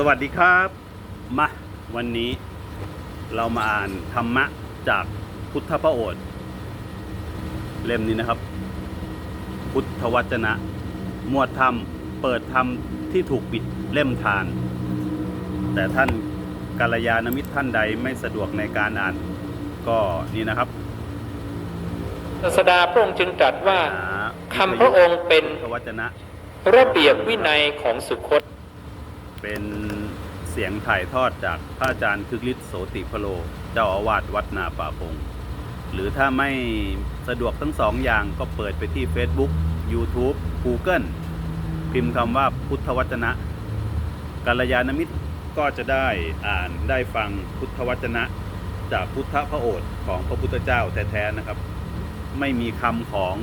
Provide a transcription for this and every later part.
สวัสดีครับ มา วันนี้เรามาอ่านธรรมะจากพุทธพระโอษฐ์เล่มนี้นะครับ พุทธวจนะ หมวดธรรม เปิดธรรมที่ถูกปิดเล่มทาน แต่ท่านกาลยานมิตรท่านใดไม่สะดวกในการอ่านก็นี่นะครับศาสดาพระองค์จึงตรัสว่าหาคำพระองค์เป็นพุทธวจนะระเบียบวินัยของสุคต เป็นเสียงถ่ายทอดจากพระอาจารย์คึกฤทธิ์โสติพโล เจ้าอาวาสวัดนาป่าพง หรือถ้าไม่สะดวกทั้งสองอย่างก็เปิดไปที่ Facebook YouTube Google พิมพ์คำว่าพุทธวจนะกัลยาณมิตรก็จะได้อ่านได้ฟังพุทธวจนะ จากพุทธพระโอษฐ์ของพระพุทธเจ้าแท้ๆนะครับ ไม่มีคำของ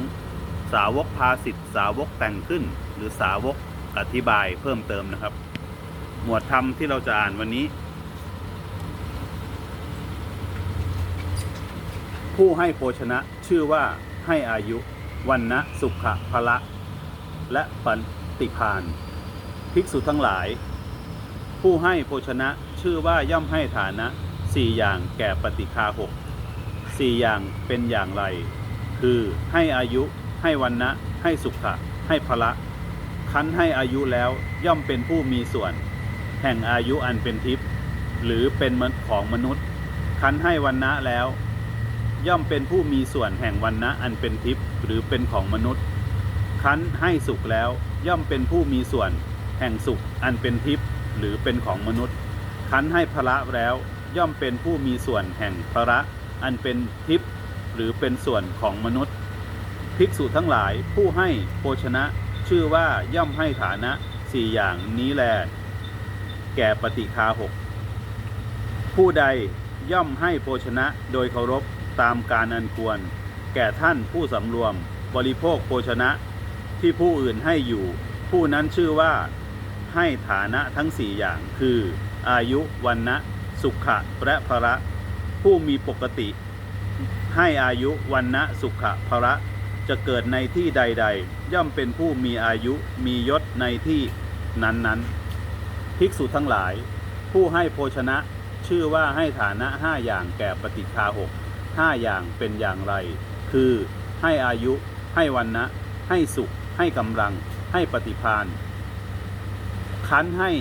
สาวกภาสิทธ์สาวกแต่งขึ้น หรือสาวกอธิบายเพิ่มเติมนะครับ หมวดธรรมที่เราจะอ่านวันนี้ ผู้ให้โภชนะชื่อว่าให้อายุวันนะสุขะพละ และปฏิพานภิกษุทั้งหลาย ผู้ให้โภชนะชื่อว่าย่อมให้ฐานะสี่อย่างแก่ปฏิคาหกสี่อย่างเป็นอย่างไร คือให้อายุให้วันนะให้สุขะให้พละคันให้อายุแล้วย่อมเป็นผู้มีส่วน แห่งอายุอันเป็นทิพย์หรือเป็นของมนุษย์ คันให้วันนะแล้ว ย่อมเป็นผู้มีส่วนแห่งวันนะอันเป็นทิพย์หรือเป็นของมนุษย์ คันให้สุขแล้วย่อมเป็นผู้มีส่วน แห่งสุขอันเป็นทิพย์หรือเป็นของมนุษย์ คันให้พระแล้ว ย่อมเป็นผู้มีส่วนแห่งพระอันเป็นทิพย์หรือเป็นส่วนของมนุษย์ ภิกษุทั้งหลายผู้ให้โภชนะ ชื่อว่าย่อมให้ฐานะสี่อย่างนี้แล แก่ปฏิคาหก ผู้ใดย่อมให้โภชนะโดยเคารพตามการอันควร แก่ท่านผู้สำรวม บริโภคโภชนะที่ผู้อื่นให้อยู่ ผู้นั้นชื่อว่าให้ฐานะทั้งสี่อย่างคือ อายุวันนะสุขะและภระ ผู้มีปกติ ให้อายุวันนะสุขะภระจะเกิดในที่ใด ๆ ย่อมเป็นผู้มีอายุมียศในที่นั้นๆ ภิกษุทั้งหลาย ผู้ให้โภชนะ ชื่อว่าให้ฐานะห้าอย่างแก่ปฏิคาหกห้าอย่างเป็นอย่างไร คือ ให้อายุ ให้วันนะให้สุข ให้กำลัง ให้ปฏิพานคันให้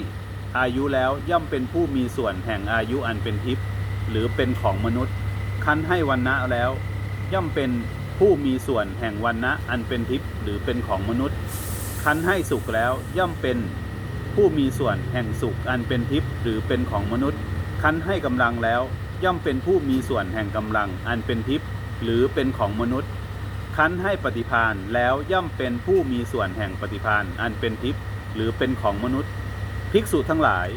อายุแล้วย่อมเป็นผู้มีส่วนแห่งอายุอันเป็นทิพย์หรือเป็นของมนุษย์ คันให้วันนะแล้ว ย่อมเป็นผู้มีส่วนแห่งวันนะอันเป็นทิพย์หรือเป็นของมนุษย์ คันให้สุขแล้วย่อมเป็น ผู้มีส่วนแห่งสุขอันเป็นทิพย์หรือเป็นของมนุษย์ คันให้กำลังแล้ว ย่อมเป็นผู้มีส่วนแห่งกำลังอันเป็นทิพย์หรือเป็นของมนุษย์ คันให้ปฏิพานแล้วย่อมเป็นผู้มีส่วนแห่งปฏิพานอันเป็นทิพย์หรือเป็นของมนุษย์ ภิกษุทั้งหลาย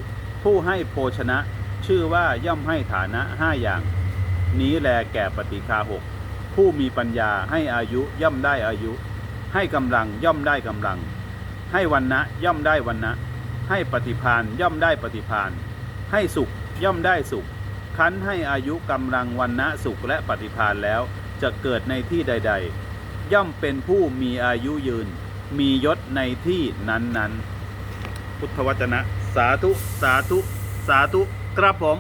ผู้ให้โภชนะ ชื่อว่าย่อมให้ฐานะห้าอย่าง นี้แลแก่ปฏิคาหกผู้มีปัญญาให้อายุย่อมได้อายุ ให้กำลังย่อมได้กำลัง ให้วันนะย่อมได้วันนะ ให้ปฏิพานย่อมได้ปฏิพานให้สุขย่อมได้สุข คันให้อายุกำลังวันนะสุขและปฏิพานแล้วจะเกิดในที่ใด ๆ ย่อมเป็นผู้มีอายุยืน มียศในที่นั้นๆ พุทธวจนะ สาธุ สาธุ สาธุ ครับผม